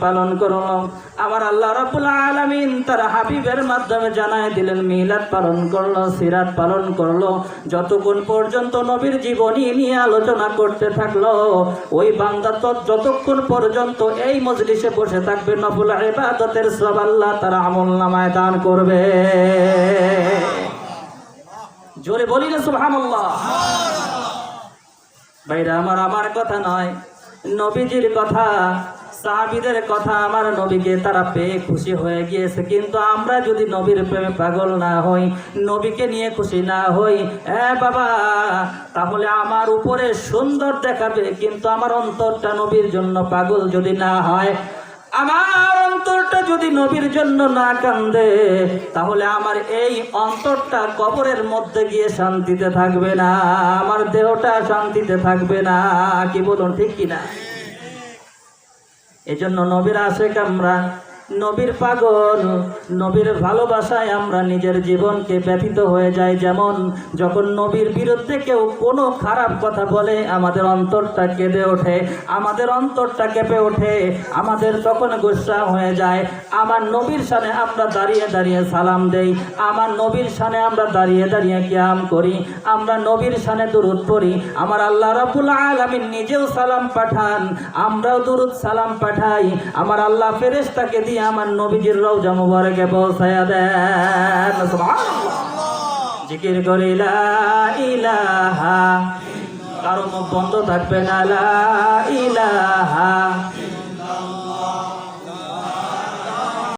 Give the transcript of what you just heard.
পালন আমার আল্লাহ হাবিবের মাধ্যমে দিলেন পালন করল, সিরাত পালন করল। যতক্ষণ পর্যন্ত নবীর জীবনী নিয়ে আলোচনা করতে থাকল, ওই যতক্ষণ পর্যন্ত এই মজলিসে বসে থাকবে, নফুল ইবাদতের সব আল্লাহ তার আমল নামায় দান করবে। জোরে বলি না, সুবহানাল্লাহ। ভাইরা, আমার আমার কথা নয়। নবীজির কথা, সাহাবিদের কথা আমার নবীকে তারা পেয়ে খুশি হয়ে গিয়েছে। কিন্তু আমরা যদি নবীর প্রেমে পাগল না হই, নবীকে নিয়ে খুশি না হই, এ বাবা, তাহলে আমার উপরে সুন্দর দেখাবে, কিন্তু আমার অন্তরটা নবীর জন্য পাগল যদি না হয়। আমার যদি নবীর জন্য না কান্দে, তাহলে আমার এই অন্তরটা কবরের মধ্যে গিয়ে শান্তিতে থাকবে না, আমার দেহটা শান্তিতে থাকবে না, কি বলুন ঠিক কিনা? এজন্য নবীর আসে আমরা নবীর পাগল, নবীর ভালোবাসায় আমরা নিজের জীবনকে ব্যথিত হয়ে যাই। যেমন, যখন নবীর বিরুদ্ধে কেউ কোনো খারাপ কথা বলে, আমাদের অন্তরটা কেঁদে ওঠে, আমাদের অন্তরটা কেঁপে ওঠে, আমাদের তখন গুসা হয়ে যায়। আমার নবীর সামনে আমরা দাঁড়িয়ে দাঁড়িয়ে সালাম দেই, আমার নবীর সামনে আমরা দাঁড়িয়ে দাঁড়িয়ে ক্যাম করি, আমরা নবীর সামনে দুরুদ পড়ি, আমার আল্লাহ রাবুল আলমিন নিজেও সালাম পাঠান, আমরাও দুরুদ সালাম পাঠাই, আমার আল্লাহ ফেরেশতাকে দিয়ে আমার নবীজির রওজা মুবারকে পৌঁছায়া দেন। জিকির করি লা ইলাহা কারও মুখ বন্ধ থাকবে না লা ইলাহা